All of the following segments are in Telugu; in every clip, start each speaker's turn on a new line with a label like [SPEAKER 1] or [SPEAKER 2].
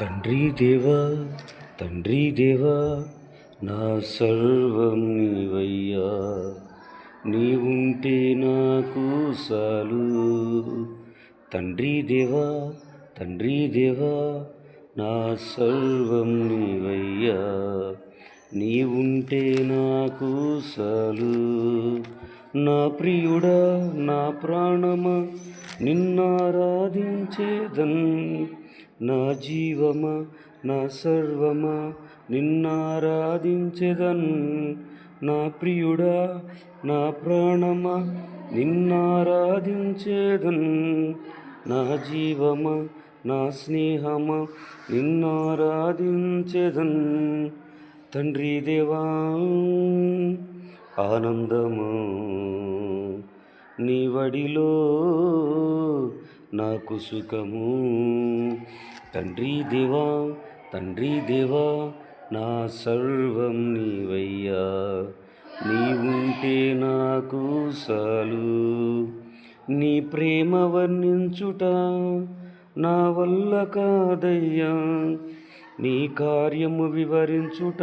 [SPEAKER 1] తండ్రి దేవా తండ్రి దేవా నా సర్వం నీవయ్యా. నీవుంటే నాకు సాలు. తండ్రి దేవా తండ్రి దేవా నా సర్వం నీవయ్యా. నీవుంటే నాకు సాలు. నా ప్రియుడా నా ప్రాణమా నిన్నారాధించేదన్ నా జీవమా నా సర్వమా నిన్నారాధించేదన్ నా ప్రియుడా నా ప్రాణమా నిన్నారాధించేదన్ నా జీవమా నా స్నేహమా నిన్నారాధించేదన్ తండ్రి దేవా ఆనందము నీ వడిలో నాకు సుఖము. తండ్రి దేవా తండ్రి దేవా నా సర్వం నీవయ్యా. నీవుంటే నాకు సాలు. నీ ప్రేమ వర్ణించుట నా వల్ల కాదయ్యా. నీ కార్యము వివరించుట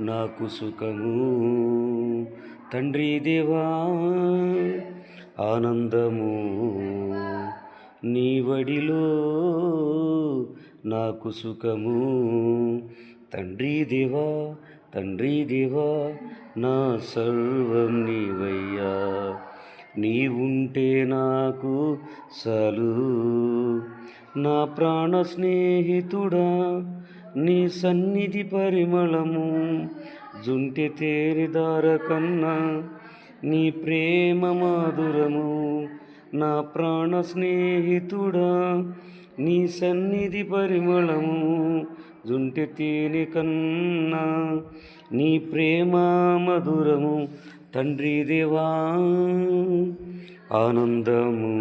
[SPEAKER 1] నాకు సుఖము. తండ్రి దేవా ఆనందము నీ వడిలో నాకు సుఖము. తండ్రి దేవా తండ్రి దేవా నా సర్వం నీవయ్యా. నీవుంటే నాకు సలు నా ప్రాణ స్నేహితుడా నీ సన్నిధి పరిమళము జుంటె తేరిదార కన్నా నీ ప్రేమ మాధురము నా ప్రాణ స్నేహితుడా నీ సన్నిధి పరిమళము జుంటి తేనె కన్నా నీ ప్రేమ మధురము తండ్రి దేవా ఆనందము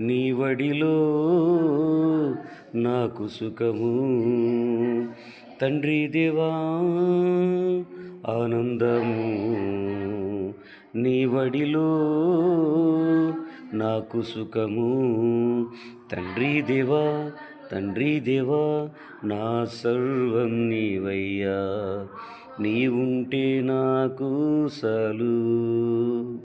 [SPEAKER 1] నీ వడిలో నాకు సుఖము. తండ్రి దేవా ఆనందము. నీ వడిలో నాకు సుఖము. తండ్రి దేవా తండ్రి దేవా నా సర్వం నీవయ్యా. నీవుంటే నాకు సలు.